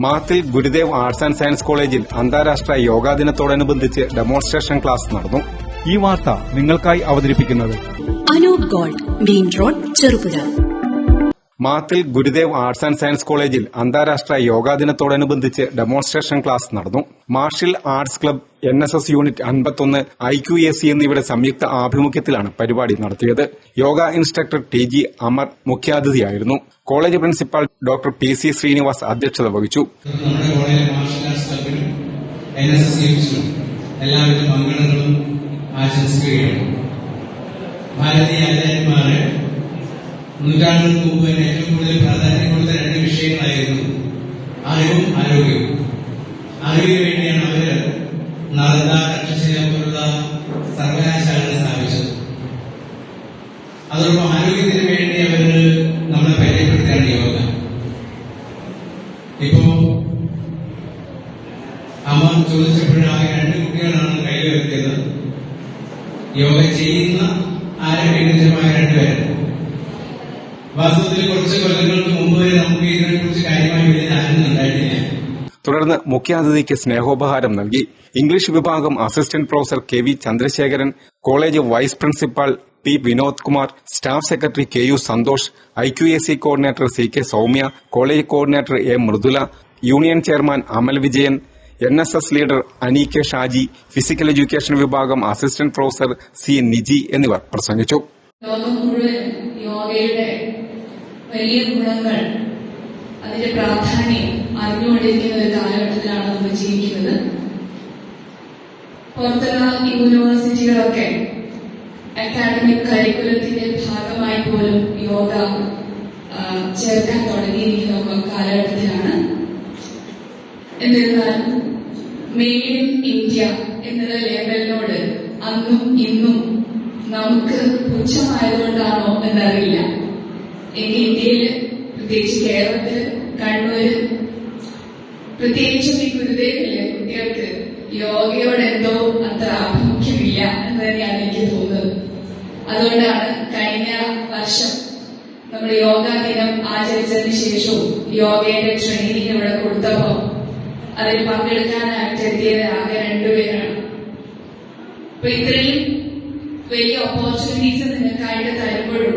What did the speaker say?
മാത്തിൽ Gurudev arts and science കോളേജിൽ അന്താരാഷ്ട്ര യോഗാ ദിനത്തോടനുബന്ധിച്ച് ഡെമോൺസ്ട്രേഷൻ ക്ലാസ് നടന്നു. ഈ വാർത്ത നിങ്ങൾക്കായി അവതരിപ്പിക്കുന്നത് Anoop gold main road Cherupuzha. Mathil Gurudev arts and science കോളേജിൽ അന്താരാഷ്ട്ര യോഗാ ദിനത്തോടനുബന്ധിച്ച് ഡെമോൺസ്ട്രേഷൻ ക്ലാസ് നടന്നു martial arts club N S S unit അൻപത്തൊന്ന് ഐ ക്യു എ സി എന്നിവയുടെ സംയുക്ത ആഭിമുഖ്യത്തിലാണ് പരിപാടി നടത്തിയത് yoga instructor T G Amar മുഖ്യാതിഥിയായിരുന്നു college principal doctor P C Srinivas അധ്യക്ഷത വഹിച്ചു എല്ലാവരും മംഗളങ്ങളും ആശംസിക്കുകയാണ് ഭാരതീയ ആചാര്യന്മാര് നൂറ്റാണ്ടുകൾക്ക് മുമ്പ് തന്നെ ഏറ്റവും കൂടുതൽ പ്രാധാന്യം കൊടുത്ത രണ്ട് വിഷയങ്ങളായിരുന്നു അറിവും ആരോഗ്യവും. അറിവിന് വേണ്ടിയാണ് അവർ നടന്ന തക്ഷശില പോലുള്ള സർവകലാശാലകൾ സ്ഥാപിച്ചത്. അതോടൊപ്പം ആരോഗ്യത്തിന് വേണ്ടി അവർ നമ്മളെ പരിചയപ്പെടുത്തിയാണ് യോഗ. ഇപ്പോ അമ്മ ചോദിച്ചപ്പോഴാകെ രണ്ട് കുട്ടികളാണ് കയ്യിൽ വരുത്തിയത് യോഗ ചെയ്യുന്ന ആരോഗ്യമായ രണ്ടുപേരും? വാസ്തവത്തിൽ കുറച്ച് കൊല്ലങ്ങൾക്ക് മുമ്പ് വരെ നമുക്ക് ഇതിനെക്കുറിച്ച് കാര്യമായി വലിയ ധാരണ ഉണ്ടായിട്ടില്ല. തുടർന്ന് മുഖ്യാതിഥിക്ക് സ്നേഹോപഹാരം നൽകി ഇംഗ്ലീഷ് വിഭാഗം assistant professor K V Chandrasekharan college vice principal P Vinod Kumar staff secretary K U Santhosh I Q A C coordinator C K Soumya college coordinator A Mridula union chairman Amal Vijayan N S S leader Ani K Shaji physical education വിഭാഗം assistant professor C Niji എന്നിവർ പ്രസംഗിച്ചു. ലോകം മുഴുവൻ യോഗയുടെ വലിയ ഗുണങ്ങൾ അതിന്റെ പ്രാധാന്യം അറിഞ്ഞുകൊണ്ടിരിക്കുന്ന ഒരു കാലഘട്ടത്തിലാണ് നമ്മൾ ജീവിക്കുന്നത്. പുറത്തുള്ള യൂണിവേഴ്സിറ്റികളൊക്കെ അക്കാഡമിക് കരിക്കുലത്തിന്റെ ഭാഗമായി പോലും യോഗ ചേർക്കാൻ തുടങ്ങിയിരിക്കുന്ന കാലഘട്ടത്തിലാണ്. എന്നിരുന്നാലും മെയ്ഡ് ഇൻ ഇന്ത്യ എന്നുള്ള ലേബലിനോട് അന്നും ഇന്നും നമുക്ക് പുച്ഛമായതുകൊണ്ടാണോ എന്നറിയില്ല. എങ്കിൽ ഇന്ത്യയിൽ പ്രത്യേകിച്ച് കേരളത്തിൽ കണ്ണൂര്. പ്രത്യേകിച്ചും ഈ ഗുരുദേവല്ലേ കുട്ടികൾക്ക് യോഗയോട് എന്തോ അത്ര ആഭിമുഖ്യമില്ല എന്ന് തന്നെയാണ് എനിക്ക് തോന്നുന്നത്. അതുകൊണ്ടാണ് കഴിഞ്ഞ വർഷം നമ്മൾ യോഗാ ദിനം ആചരിച്ചതിന് ശേഷവും യോഗയുടെ ട്രെയിനിങ് ഇവിടെ കൊടുത്തപ്പോ അതിൽ പങ്കെടുക്കാനായിട്ട് എത്തിയത് ആകെ രണ്ടുപേരാണ് അപ്പൊ ഇത്രയും വലിയ ഓപ്പർച്യൂണിറ്റീസ് നിങ്ങൾക്കായിട്ട് തരുമ്പോഴും